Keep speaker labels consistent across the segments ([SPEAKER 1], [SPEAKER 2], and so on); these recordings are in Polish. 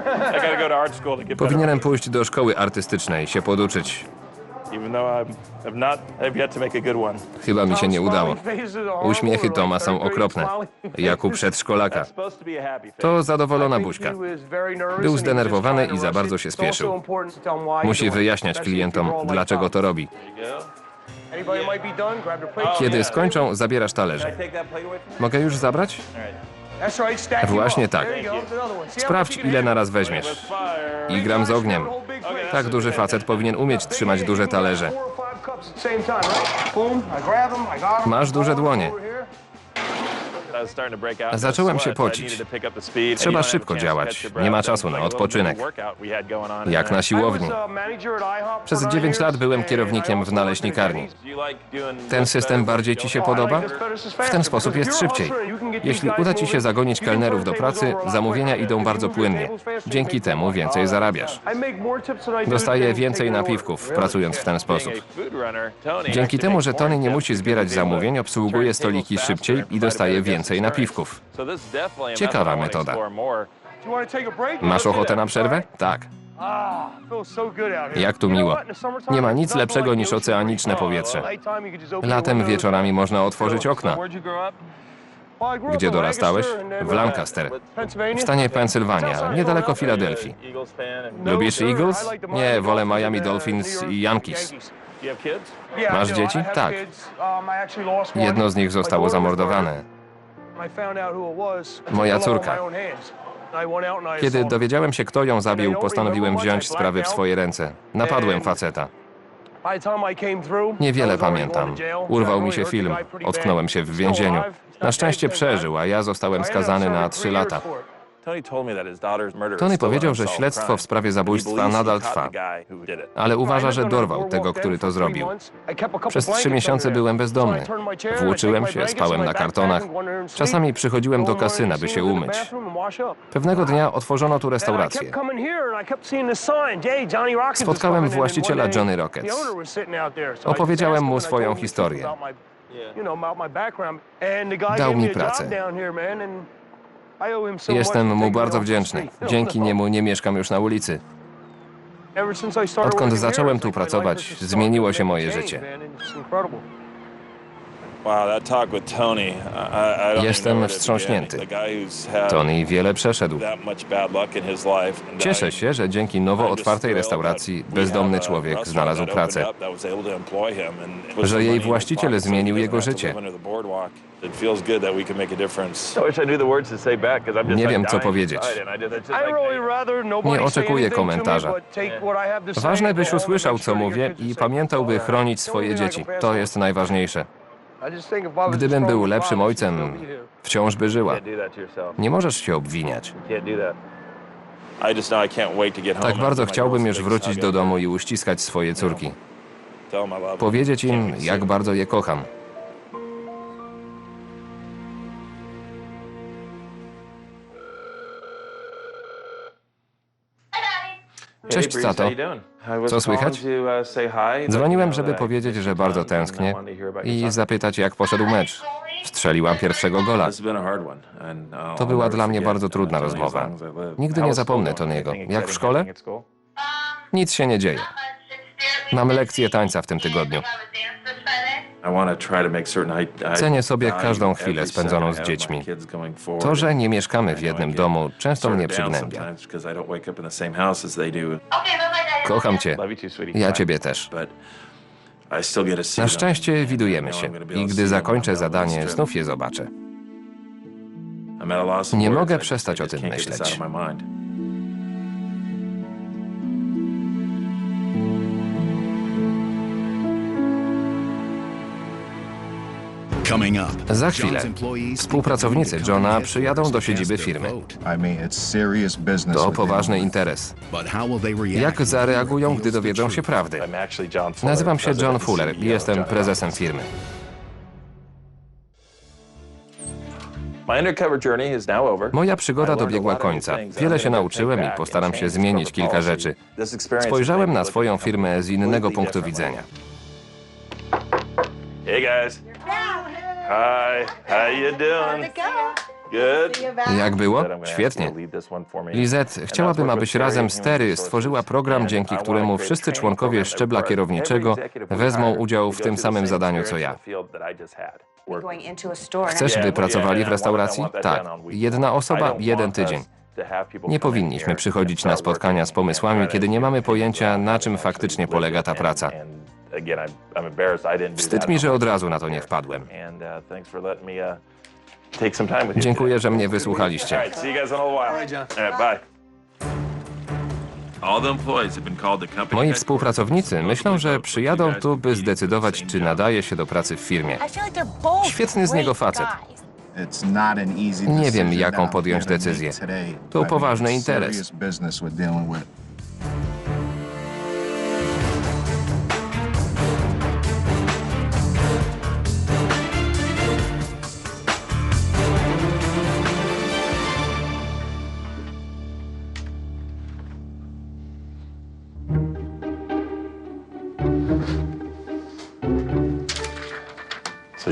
[SPEAKER 1] Powinienem pójść do szkoły artystycznej, się poduczyć.
[SPEAKER 2] Even though I'm, I've not, I've yet to make a good one.
[SPEAKER 1] Chyba mi się nie udało. Uśmiechy Toma są okropne, jak u przedszkolaka.
[SPEAKER 2] To
[SPEAKER 1] zadowolona buźka. Był zdenerwowany i za bardzo się spieszył. Musi wyjaśniać klientom, dlaczego to robi. Kiedy skończą, zabierasz talerze. Mogę już zabrać? Właśnie tak. Sprawdź, ile naraz weźmiesz.
[SPEAKER 2] Fire.
[SPEAKER 1] I gram z ogniem. Tak duży facet powinien umieć trzymać duże talerze. Masz duże dłonie. Zacząłem się pocić. Trzeba szybko działać. Nie ma czasu na odpoczynek. Jak na siłowni.
[SPEAKER 3] Przez 9 lat byłem kierownikiem w naleśnikarni.
[SPEAKER 1] Ten system bardziej ci się podoba? W ten sposób jest szybciej. Jeśli uda ci się zagonić kelnerów do pracy, zamówienia idą bardzo płynnie. Dzięki temu więcej zarabiasz. Dostaję więcej napiwków, pracując w ten sposób. Dzięki temu, że Tony nie musi zbierać zamówień, obsługuje stoliki szybciej i dostaje
[SPEAKER 2] provide
[SPEAKER 1] więcej napiwków. Ciekawa metoda. Masz ochotę na przerwę? Tak. Jak tu miło. Nie ma nic lepszego niż oceaniczne powietrze. Latem wieczorami można otworzyć okna. Gdzie dorastałeś? W Lancaster, w stanie Pensylwania, niedaleko Filadelfii. Lubisz Eagles? Nie, wolę Miami Dolphins i Yankees. Masz dzieci? Tak. Jedno z nich zostało zamordowane. Moja córka. Kiedy dowiedziałem się, kto ją zabił, postanowiłem wziąć sprawy w swoje ręce. Napadłem faceta. Niewiele pamiętam. Urwał mi się film. Otknąłem się w więzieniu. Na szczęście przeżył, a ja zostałem skazany na trzy lata.
[SPEAKER 2] Tony told me that his daughter's murder is
[SPEAKER 1] Tony
[SPEAKER 2] still
[SPEAKER 1] powiedział, że śledztwo w sprawie zabójstwa nadal trwa, ale uważa, że dorwał tego, który to zrobił. Przez trzy miesiące byłem bezdomny. Włóczyłem się, spałem na kartonach. Czasami przychodziłem do kasyna, by się umyć. Pewnego dnia otworzono tu restaurację.
[SPEAKER 3] Spotkałem właściciela Johnny Rockets.
[SPEAKER 1] Opowiedziałem mu swoją historię.
[SPEAKER 3] Dał mi pracę.
[SPEAKER 1] Jestem mu bardzo wdzięczny. Dzięki niemu nie mieszkam już na ulicy. Odkąd zacząłem tu pracować, zmieniło się moje życie. Jestem wstrząśnięty. Tony wiele przeszedł. Cieszę się, że dzięki nowo otwartej restauracji bezdomny człowiek znalazł pracę. Że jej właściciel zmienił jego życie.
[SPEAKER 2] Nie
[SPEAKER 1] wiem, co powiedzieć. Nie oczekuję komentarza. Ważne, byś usłyszał, co mówię i pamiętał, by chronić swoje dzieci. To jest najważniejsze. Gdybym był lepszym ojcem, wciąż by żyła. Nie możesz się obwiniać. Tak bardzo chciałbym już wrócić do domu i uściskać swoje córki. Powiedzieć im, jak bardzo je kocham. Cześć, Sato. Co słychać? Dzwoniłem, żeby powiedzieć, że bardzo tęsknię i zapytać, jak poszedł mecz. Strzeliłam pierwszego gola. To była dla mnie bardzo trudna rozmowa. Nigdy nie zapomnę Tony'ego. Jak w szkole? Nic się nie dzieje. Mam lekcję tańca w tym tygodniu. Cenię sobie każdą chwilę spędzoną z dziećmi. To, że nie mieszkamy w jednym domu, często mnie przygnębia. Kocham cię. Ja ciebie też. Na szczęście widujemy się i gdy zakończę zadanie, znów je zobaczę.
[SPEAKER 4] Nie mogę przestać o tym myśleć.
[SPEAKER 1] Za chwilę współpracownicy Johna przyjadą do siedziby firmy. To poważny interes. Jak zareagują, gdy dowiedzą się prawdy? Nazywam się John Fuller i jestem prezesem firmy. Moja przygoda dobiegła końca. Wiele się nauczyłem i postaram się zmienić kilka rzeczy. Spojrzałem na swoją firmę z innego punktu widzenia.
[SPEAKER 2] Hey guys. Hi. How you doing?
[SPEAKER 1] Jak było? Świetnie. Lizette, chciałabym, abyś razem z Terry stworzyła program, dzięki któremu wszyscy członkowie szczebla kierowniczego wezmą udział w tym samym zadaniu co ja. Chcesz, by pracowali w restauracji? Tak. Jedna osoba, jeden tydzień. Nie powinniśmy przychodzić na spotkania z pomysłami, kiedy nie mamy pojęcia, na czym faktycznie polega ta praca. Wstyd mi, że od razu na to nie wpadłem. Dziękuję, że mnie wysłuchaliście. Moi współpracownicy myślą, że przyjadą tu, by zdecydować, czy nadaje się do pracy w firmie.
[SPEAKER 5] Świetny z niego facet.
[SPEAKER 1] Nie wiem, jaką podjąć decyzję. To poważny interes.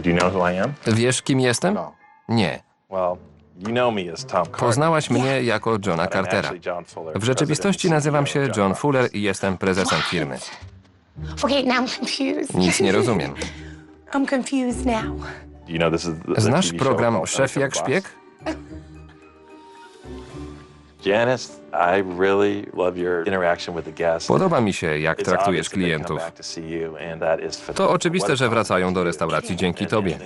[SPEAKER 2] Do you know who I am?
[SPEAKER 1] Wiesz, kim jestem? Nie.
[SPEAKER 2] Well, you know me as Tom Carter.
[SPEAKER 1] Poznałaś mnie jako Johna Cartera.
[SPEAKER 2] actually John Fuller,
[SPEAKER 1] W rzeczywistości nazywam
[SPEAKER 2] CEO
[SPEAKER 1] się John. Fuller i jestem prezesem firmy.
[SPEAKER 5] Okay, now I'm confused.
[SPEAKER 1] Nic nie rozumiem.
[SPEAKER 5] I'm confused now.
[SPEAKER 2] You know this is the, the
[SPEAKER 1] Znasz program Szef jak szpieg?
[SPEAKER 2] Janice, I really love your interaction with the guests.
[SPEAKER 1] Podoba mi się, jak traktujesz klientów.
[SPEAKER 2] to
[SPEAKER 1] oczywiste, że wracają do restauracji dzięki tobie.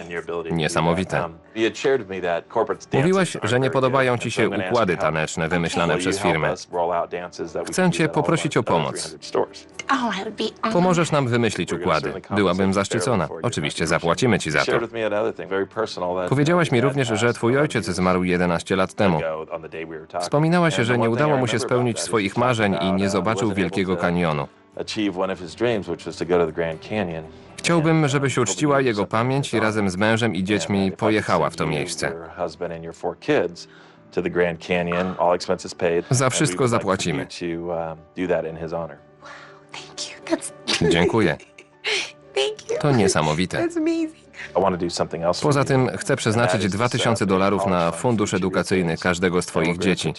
[SPEAKER 1] Niesamowite.
[SPEAKER 2] Um,
[SPEAKER 1] Mówiłaś, że nie podobają ci się układy taneczne wymyślane przez firmę. Chcę cię poprosić o pomoc.
[SPEAKER 2] 300 stores?
[SPEAKER 5] Oh.
[SPEAKER 1] Pomożesz nam wymyślić układy. Byłabym zaszczycona. Oczywiście zapłacimy ci za to. Powiedziałaś mi również, że
[SPEAKER 2] passed
[SPEAKER 1] twój ojciec zmarł 11 lat temu. Wspominałaś, że nie
[SPEAKER 2] thing
[SPEAKER 1] udało mu się spełnić swoich marzeń i nie zobaczył Wielkiego Kanionu. Chciałbym, żebyś uczciła jego pamięć i razem z mężem i dziećmi pojechała w to miejsce. Za wszystko zapłacimy.
[SPEAKER 2] um,
[SPEAKER 1] Dziękuję. To niesamowite. Poza tym chcę przeznaczyć 2000 dolarów na fundusz edukacyjny każdego z twoich dzieci.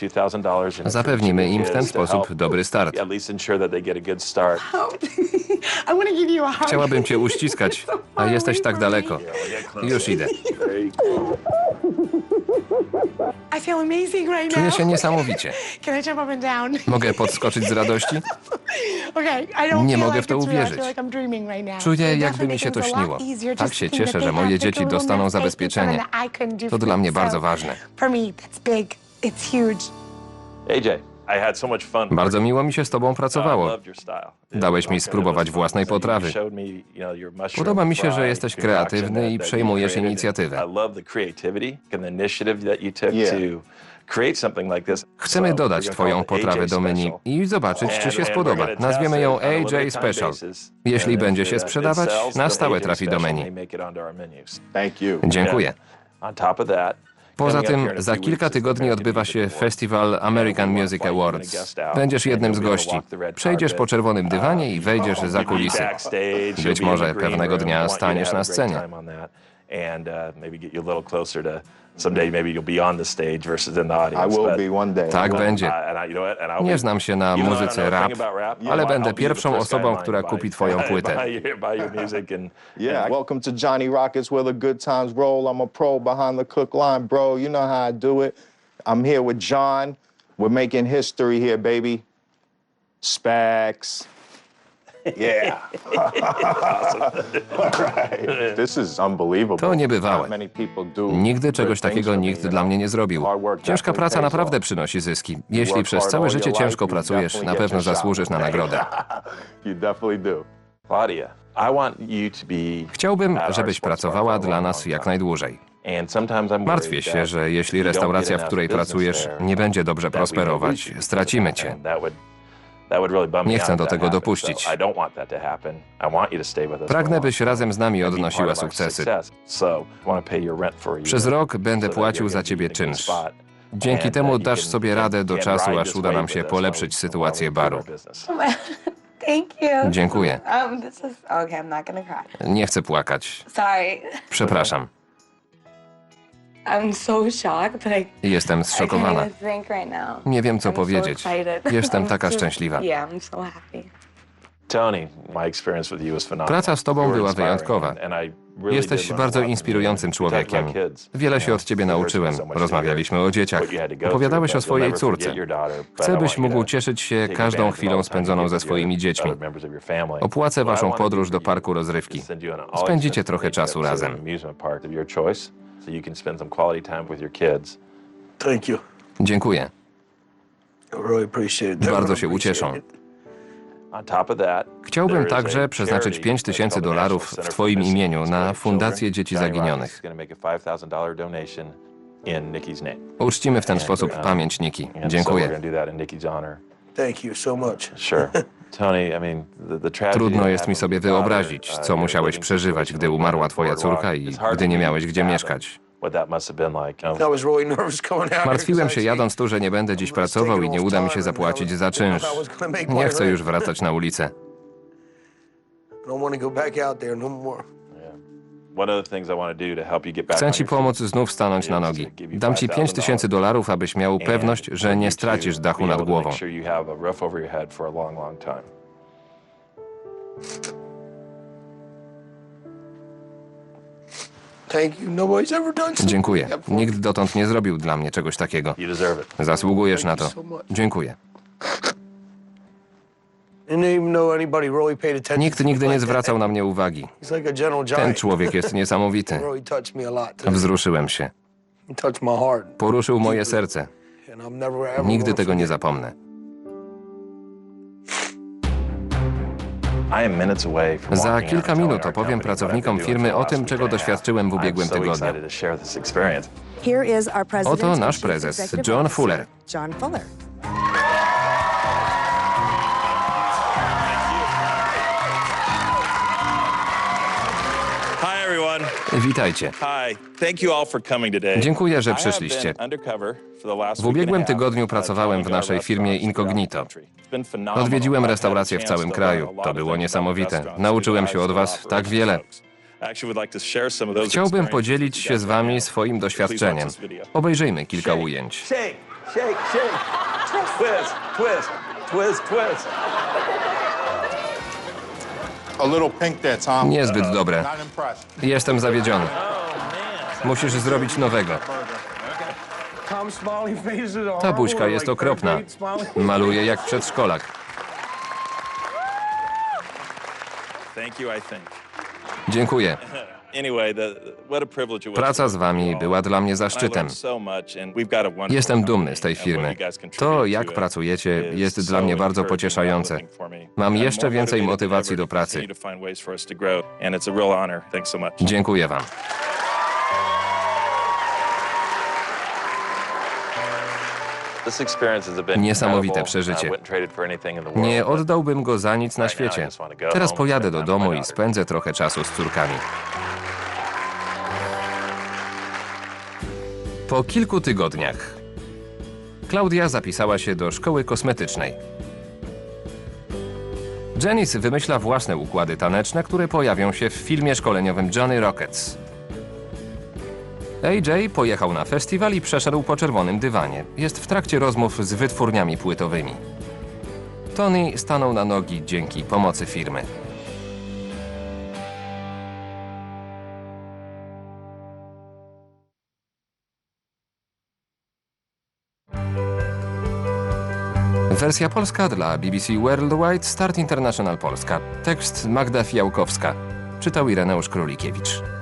[SPEAKER 1] Zapewnimy im w ten sposób dobry start. Chciałabym cię uściskać, a jesteś tak daleko. Już idę.
[SPEAKER 5] I feel amazing right now.
[SPEAKER 1] Czuję się niesamowicie.
[SPEAKER 5] Can I jump up and down?
[SPEAKER 1] Mogę podskoczyć z radości?
[SPEAKER 5] Okay, I don't
[SPEAKER 1] Nie
[SPEAKER 5] feel
[SPEAKER 1] mogę
[SPEAKER 5] like
[SPEAKER 1] w to
[SPEAKER 5] it's real. I
[SPEAKER 1] uwierzyć.
[SPEAKER 5] feel like I'm dreaming right now.
[SPEAKER 1] Czuję, jakby mi się to śniło. Tak
[SPEAKER 5] easier
[SPEAKER 1] się cieszę,
[SPEAKER 5] that
[SPEAKER 1] że moje dzieci dostaną zabezpieczenie.
[SPEAKER 5] that I couldn't do
[SPEAKER 1] To dla mnie bardzo ważne.
[SPEAKER 5] For me, that's big. It's huge.
[SPEAKER 2] AJ, I had so much fun.
[SPEAKER 1] Bardzo miło mi się z tobą pracowało. Dałeś mi spróbować własnej potrawy. Podoba mi się, że jesteś kreatywny i przejmujesz inicjatywę. Chcemy dodać twoją potrawę do menu i zobaczyć, czy się spodoba. Nazwiemy ją AJ Special. Jeśli będzie się sprzedawać, na stałe trafi do menu. Dziękuję. Poza tym za kilka tygodni odbywa się festiwal American Music Awards. Będziesz jednym z gości. Przejdziesz po czerwonym dywanie i wejdziesz za kulisy. Być może pewnego dnia staniesz na scenie.
[SPEAKER 2] And uh, maybe get you a little closer to someday. Maybe you'll be on the stage versus in the audience.
[SPEAKER 6] I will
[SPEAKER 2] but-
[SPEAKER 6] be one day.
[SPEAKER 1] Tak będzie.
[SPEAKER 2] and I- you know what? And I'll
[SPEAKER 1] Nie
[SPEAKER 2] be-
[SPEAKER 1] znam się na
[SPEAKER 2] even though I don't
[SPEAKER 1] muzyce rap,
[SPEAKER 2] about rap,
[SPEAKER 1] ale
[SPEAKER 2] I'll
[SPEAKER 1] będę
[SPEAKER 2] be the
[SPEAKER 1] pierwszą
[SPEAKER 2] first guy in
[SPEAKER 1] osobą,
[SPEAKER 2] line
[SPEAKER 1] która
[SPEAKER 2] to
[SPEAKER 1] kupi
[SPEAKER 2] buy-
[SPEAKER 1] twoją
[SPEAKER 2] buy
[SPEAKER 1] płytę.
[SPEAKER 2] your- buy your music and-
[SPEAKER 6] Yeah,
[SPEAKER 2] and-
[SPEAKER 6] welcome to Johnny Rockets, where the good times roll. I'm a pro behind the cook line, bro. You know how I do it. I'm here with John. We're making history here, baby. Spax. Yeah. All right. This is unbelievable.
[SPEAKER 1] To niebywałe.
[SPEAKER 6] Not many people do
[SPEAKER 1] Nigdy czegoś takiego nikt dla mnie nie zrobił.
[SPEAKER 6] Hard work
[SPEAKER 1] Ciężka praca naprawdę przynosi zyski. Jeśli
[SPEAKER 6] work
[SPEAKER 1] przez
[SPEAKER 6] hard
[SPEAKER 1] całe życie ciężko pracujesz, na pewno zasłużysz na nagrodę. Chciałbym, żebyś pracowała dla nas jak najdłużej. Martwię się, że jeśli restauracja, w której pracujesz, nie będzie dobrze prosperować, stracimy cię. Nie chcę do tego dopuścić.
[SPEAKER 2] So I don't want that to happen. I want you to stay with us for a
[SPEAKER 1] Pragnę, byś razem z nami odnosiła sukcesy.
[SPEAKER 2] success. So, I want to pay your rent for a
[SPEAKER 1] Przez rok będę płacił za ciebie czynsz. Dzięki temu dasz sobie radę do czasu, aż uda nam się polepszyć sytuację baru. Dziękuję.
[SPEAKER 7] Um.
[SPEAKER 1] Nie chcę płakać.
[SPEAKER 7] Sorry.
[SPEAKER 1] Przepraszam. Jestem
[SPEAKER 5] I
[SPEAKER 1] zszokowana.
[SPEAKER 5] can't even think right now.
[SPEAKER 1] Nie wiem, co
[SPEAKER 5] I'm so
[SPEAKER 1] powiedzieć.
[SPEAKER 5] excited.
[SPEAKER 1] Jestem
[SPEAKER 5] I'm
[SPEAKER 1] taka
[SPEAKER 5] so-
[SPEAKER 1] szczęśliwa.
[SPEAKER 5] Yeah, I'm so happy.
[SPEAKER 2] Tony, my experience with you was phenomenal.
[SPEAKER 1] Praca z tobą była wyjątkowa.
[SPEAKER 2] and- and I really
[SPEAKER 1] Jesteś bardzo inspirującym człowiekiem. Wiele się
[SPEAKER 2] You
[SPEAKER 1] od ciebie nauczyłem. Rozmawialiśmy o dzieciach.
[SPEAKER 2] what you had to go
[SPEAKER 1] Opowiadałeś o swojej córce. Chcę,
[SPEAKER 2] want
[SPEAKER 1] byś
[SPEAKER 2] you
[SPEAKER 1] mógł
[SPEAKER 2] to
[SPEAKER 1] cieszyć się
[SPEAKER 2] take
[SPEAKER 1] każdą chwilą spędzoną ze swoimi
[SPEAKER 2] your
[SPEAKER 1] dziećmi. Opłacę waszą podróż do
[SPEAKER 2] you
[SPEAKER 1] parku rozrywki. Spędzicie trochę czasu razem.
[SPEAKER 2] So you can spend some quality time with your kids.
[SPEAKER 7] Thank you.
[SPEAKER 1] Dziękuję.
[SPEAKER 7] I really appreciate it.
[SPEAKER 1] Bardzo się ucieszą.
[SPEAKER 2] On top of that,
[SPEAKER 1] Chciałbym także przeznaczyć
[SPEAKER 2] charity
[SPEAKER 1] 5 tysięcy dolarów w Twoim imieniu na Fundację. Dzieci Zaginionych.
[SPEAKER 2] Rockets is gonna make a $5,000 donation in Nikki's name.
[SPEAKER 1] Uczcimy w ten sposób
[SPEAKER 2] um,
[SPEAKER 1] pamięć
[SPEAKER 2] we're
[SPEAKER 1] Dziękuję.
[SPEAKER 2] going to do that in Nikki's honor.
[SPEAKER 7] Thank you so much.
[SPEAKER 2] Sure.
[SPEAKER 1] Trudno jest mi sobie wyobrazić,
[SPEAKER 2] uh,
[SPEAKER 1] co musiałeś przeżywać, gdy umarła twoja córka i gdy nie miałeś gdzie mieszkać. Martwiłem się jadąc tu, że nie będę dziś pracował i nie uda mi się zapłacić za czynsz. Nie chcę już wracać na ulicę.
[SPEAKER 7] I don't want to go back out there no more.
[SPEAKER 1] Chcę ci pomóc znów stanąć na nogi. Dam ci 5 tysięcy dolarów, abyś miał pewność, że nie stracisz dachu nad głową. Dziękuję. Nikt dotąd nie zrobił dla mnie czegoś takiego. Zasługujesz na to. Dziękuję. Nikt nigdy nie zwracał na mnie uwagi. Ten człowiek jest niesamowity. Wzruszyłem się. Poruszył moje serce. Nigdy tego nie zapomnę. Za kilka minut opowiem pracownikom firmy o tym, czego doświadczyłem w ubiegłym tygodniu. Oto nasz prezes, John Fuller. Witajcie. Dziękuję, że przyszliście. W ubiegłym tygodniu
[SPEAKER 2] uh,
[SPEAKER 1] pracowałem w naszej firmie Incognito. Odwiedziłem restauracje w całym kraju. To było niesamowite. Nauczyłem się od was tak wiele. Chciałbym podzielić się z wami swoim doświadczeniem. Obejrzyjmy kilka ujęć.
[SPEAKER 2] Shake, shake, shake. Twist, twist, twist, twist.
[SPEAKER 1] Niezbyt dobre.
[SPEAKER 6] Not impressed.
[SPEAKER 1] Jestem zawiedziony. Musisz zrobić nowego. Ta buźka jest okropna. Maluje jak przedszkolak. Dziękuję.
[SPEAKER 2] Anyway, the, what a privilege it was
[SPEAKER 1] Praca z wami była dla mnie zaszczytem.
[SPEAKER 2] learned so much, and we've got a wonderful
[SPEAKER 1] Jestem dumny z tej firmy.
[SPEAKER 2] you guys contribute
[SPEAKER 1] To, jak pracujecie,
[SPEAKER 2] is
[SPEAKER 1] jest dla mnie bardzo pocieszające.
[SPEAKER 2] uplifting for me.
[SPEAKER 1] Mam
[SPEAKER 2] I'm
[SPEAKER 1] jeszcze więcej motywacji do
[SPEAKER 2] to
[SPEAKER 1] pracy.
[SPEAKER 2] continue to find ways for us to grow, and it's a real honor. Thanks so much.
[SPEAKER 1] Dziękuję wam.
[SPEAKER 2] This experience has been
[SPEAKER 1] Niesamowite
[SPEAKER 2] incredible.
[SPEAKER 1] przeżycie.
[SPEAKER 2] I wouldn't trade it for anything in the world,
[SPEAKER 1] Nie oddałbym go za nic na świecie. Teraz pojadę do domu i spędzę trochę czasu z córkami. Po kilku tygodniach Klaudia zapisała się do szkoły kosmetycznej. Janice wymyśla własne układy taneczne, które pojawią się w filmie szkoleniowym Johnny Rockets. AJ pojechał na festiwal i przeszedł po czerwonym dywanie. Jest w trakcie rozmów z wytwórniami płytowymi. Tony stanął na nogi dzięki pomocy firmy. Wersja polska dla BBC Worldwide Start International Polska. Tekst Magda Fijałkowska. Czytał Ireneusz Królikiewicz.